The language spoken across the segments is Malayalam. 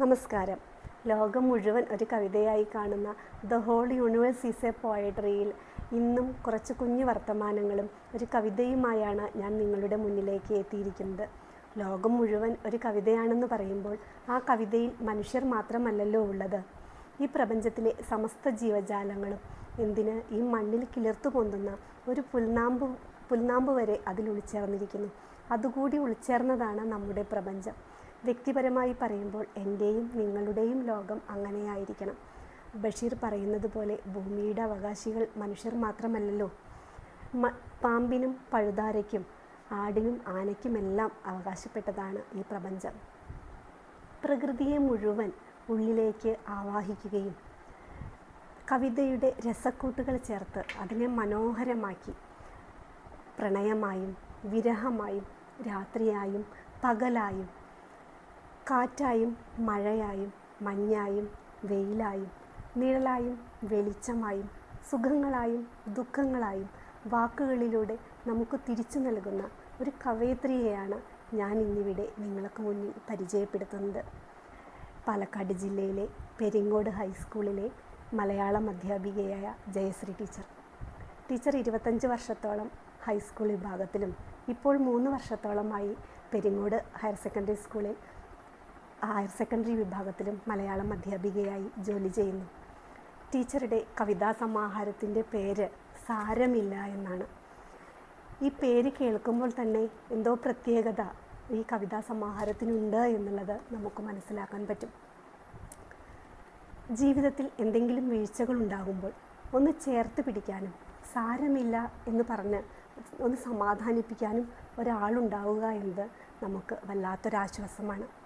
നമസ്കാരം. ലോകം മുഴുവൻ ഒരു കവിതയായി കാണുന്ന the whole universe is a പോയട്രിയിൽ ഇന്നും കുറച്ച് കുഞ്ഞു വർത്തമാനങ്ങളും ഒരു കവിതയുമായാണ് ഞാൻ നിങ്ങളുടെ മുന്നിലേക്ക് എത്തിയിരിക്കുന്നത്. ലോകം മുഴുവൻ ഒരു കവിതയാണെന്ന് പറയുമ്പോൾ ആ കവിതയിൽ മനുഷ്യർ മാത്രമല്ലല്ലോ ഉള്ളത്. ഈ പ്രപഞ്ചത്തിലെ സമസ്ത ജീവജാലങ്ങളും എന്തിന് ഈ മണ്ണിൽ കിളിർത്തു പൊന്തുന്ന ഒരു പുൽനാമ്പ് പുൽനാമ്പ് വരെ അതിൽ ഉൾച്ചേർന്നിരിക്കുന്നു. അതുകൂടി ഉൾച്ചേർന്നതാണ് നമ്മുടെ പ്രപഞ്ചം. വ്യക്തിപരമായി പറയുമ്പോൾ എന്റെയും നിങ്ങളുടെയും ലോകം അങ്ങനെയായിരിക്കണം. ബഷീർ പറയുന്നത് പോലെ ഭൂമിയുടെ അവകാശികൾ മനുഷ്യർ മാത്രമല്ലല്ലോ. പാമ്പിനും പഴുതാരയ്ക്കും ആടിനും ആനയ്ക്കുമെല്ലാം അവകാശപ്പെട്ടതാണ് ഈ പ്രപഞ്ചം. പ്രകൃതിയെ മുഴുവൻ ഉള്ളിലേക്ക് ആവാഹിക്കുകയും കവിതയുടെ രസക്കൂട്ടുകൾ ചേർത്ത് അതിനെ മനോഹരമാക്കി. പ്രണയമായും വിരഹമായും രാത്രിയായും പകലായും കാറ്റായും മഴയായും മഞ്ഞായും വെയിലായും നിഴലായും വെളിച്ചമായും സുഖങ്ങളായും ദുഃഖങ്ങളായും വാക്കുകളിലൂടെ നമുക്ക് തിരിച്ചു നൽകുന്ന ഒരു കവയത്രിയെയാണ് ഞാൻ ഇന്നിവിടെ നിങ്ങൾക്ക് മുന്നിൽ പരിചയപ്പെടുത്തുന്നത്. പാലക്കാട് ജില്ലയിലെ പെരിങ്ങോട് ഹൈസ്കൂളിലെ മലയാളം അധ്യാപികയായ ജയശ്രീ ടീച്ചർ. ടീച്ചർ ഇരുപത്തഞ്ച് വർഷത്തോളം ഹൈസ്കൂൾ വിഭാഗത്തിലും ഇപ്പോൾ മൂന്ന് വർഷത്തോളമായി പെരിങ്ങോട് ഹയർ സെക്കൻഡറി സ്കൂളിൽ ഹയർ സെക്കൻഡറി വിഭാഗത്തിലും മലയാളം അധ്യാപികയായി ജോലി ചെയ്യുന്നു. ടീച്ചറുടെ കവിതാ സമാഹാരത്തിന്റെ പേര് സാരമില്ല എന്നാണ്. ഈ പേര് കേൾക്കുമ്പോൾ തന്നെ എന്തോ പ്രത്യേകത ഈ കവിതാ സമാഹാരത്തിനുണ്ട് എന്നുള്ളത് നമുക്ക് മനസ്സിലാക്കാൻ പറ്റും. ജീവിതത്തിൽ എന്തെങ്കിലും വീഴ്ചകൾ ഉണ്ടാകുമ്പോൾ ഒന്ന് ചേർത്ത് പിടിക്കാനും സാരമില്ല എന്ന് പറഞ്ഞ് ഒന്ന് സമാധാനിപ്പിക്കാനും ഒരാളുണ്ടാവുക എന്നത് നമുക്ക് വല്ലാത്തൊരാശ്വാസമാണ്.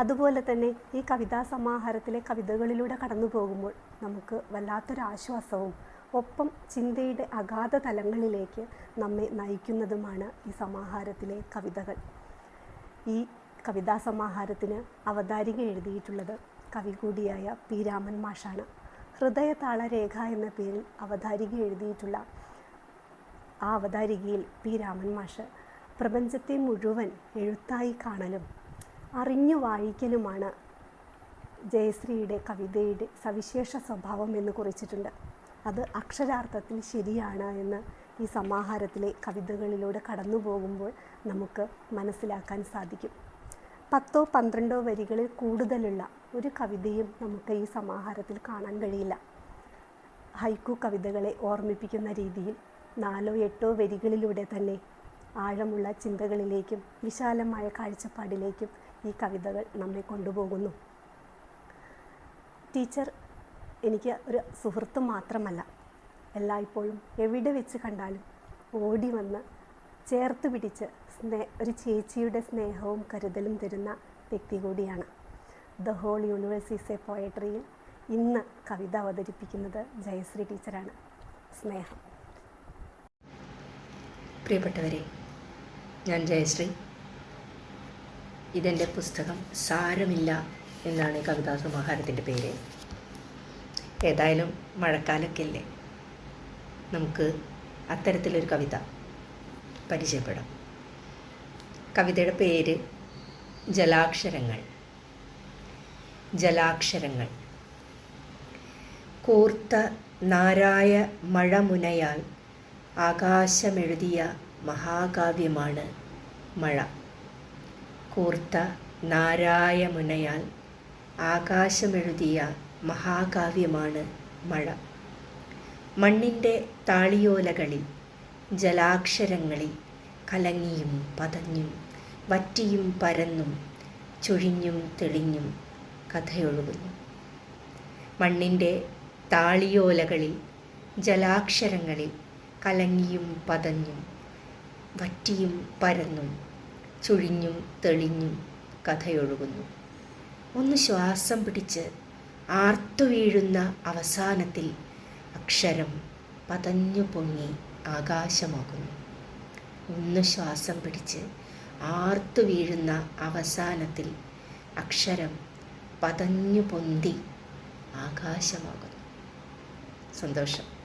അതുപോലെ തന്നെ ഈ കവിതാ സമാഹാരത്തിലെ കവിതകളിലൂടെ കടന്നു പോകുമ്പോൾ നമുക്ക് വല്ലാത്തൊരാശ്വാസവും ഒപ്പം ചിന്തയുടെ അഗാധ തലങ്ങളിലേക്ക് നമ്മെ നയിക്കുന്നതുമാണ് ഈ സമാഹാരത്തിലെ കവിതകൾ. ഈ കവിതാ സമാഹാരത്തിന് അവതാരിക എഴുതിയിട്ടുള്ളത് കവി കൂടിയായ പി രാമൻ മാഷാണ്. ഹൃദയതാളരേഖ എന്ന പേരിൽ അവതാരിക എഴുതിയിട്ടുള്ള ആ അവതാരികയിൽ പി രാമൻ മാഷ് പ്രപഞ്ചത്തെ മുഴുവൻ എഴുത്തായി കാണലും അറിഞ്ഞു വായിക്കലുമാണ്. ജയശ്രീയുടെ കവിതയുടെ സവിശേഷ സ്വഭാവം എന്ന് കുറിച്ചിട്ടുണ്ട്. അത് അക്ഷരാർത്ഥത്തിൽ ശരിയാണ് എന്ന് ഈ സമാഹാരത്തിലെ കവിതകളിലൂടെ കടന്നു പോകുമ്പോൾ നമുക്ക് മനസ്സിലാക്കാൻ സാധിക്കും. പത്തോ പന്ത്രണ്ടോ വരികളിൽ കൂടുതലുള്ള ഒരു കവിതയും നമുക്ക് ഈ സമാഹാരത്തിൽ കാണാൻ കഴിയില്ല. ഹൈക്കു കവിതകളെ ഓർമ്മിപ്പിക്കുന്ന രീതിയിൽ നാലോ എട്ടോ വരികളിലൂടെ തന്നെ ആഴമുള്ള ചിന്തകളിലേക്കും വിശാലമായ കാഴ്ചപ്പാടിലേക്കും ഈ കവിതകൾ നമ്മെ കൊണ്ടുപോകുന്നു. ടീച്ചർ എനിക്ക് ഒരു സുഹൃത്ത് മാത്രമല്ല. എല്ലായ്പ്പോഴും എവിടെ വെച്ച് കണ്ടാലും ഓടി വന്ന് ചേർത്ത് പിടിച്ച് സ്നേ ഒരു ചേച്ചിയുടെ സ്നേഹവും കരുതലും തരുന്ന വ്യക്തി കൂടിയാണ്. The whole universe is a പോയട്രിയിൽ ഇന്ന് കവിത അവതരിപ്പിക്കുന്നത് ജയശ്രീ ടീച്ചറാണ്. സ്നേഹം. പ്രിയപ്പെട്ടവരെ ഞാൻ ജയശ്രീ. ഇതെന്റെ പുസ്തകം സാരമില്ല എന്നാണ് കവിതാ സമാഹാരത്തിന്റെ പേര്. ഏതായാലും മഴക്കാലമൊക്കെ അല്ലേ? നമുക്ക് അത്തരത്തിലൊരു കവിത പരിചയപ്പെടാം. കവിതയുടെ പേര് ജലാക്ഷരങ്ങൾ. ജലാക്ഷരങ്ങൾ. കൂർത്ത നാരായ മഴമുനയാൽ ആകാശമെഴുതിയ മഹാകാവ്യമാണ് മഴ. കൂർത്ത നാരായ മുനയാൽ ആകാശമെഴുതിയ മഹാകാവ്യമാണ് മഴ. മണ്ണിന്റെ താളിയോലകളിൽ ജലാക്ഷരങ്ങളിൽ കലങ്ങിയും പതഞ്ഞും വറ്റിയും പരന്നും ചൊഴിഞ്ഞും തെളിഞ്ഞും കഥയൊഴുകുന്നു. മണ്ണിന്റെ താളിയോലകളിൽ ജലാക്ഷരങ്ങളിൽ കലങ്ങിയും പതഞ്ഞും വറ്റിയും പരന്നും ചുഴിഞ്ഞും തെളിഞ്ഞും കഥയൊഴുകുന്നു. ഒന്ന് ശ്വാസം പിടിച്ച് ആർത്തു വീഴുന്ന അവസാനത്തിൽ അക്ഷരം പതഞ്ഞു പൊങ്ങി ആകാശമാകുന്നു. ഒന്ന് ശ്വാസം പിടിച്ച് ആർത്തു വീഴുന്ന അവസാനത്തിൽ അക്ഷരം പതഞ്ഞു പൊന്തി ആകാശമാകുന്നു. സന്തോഷം.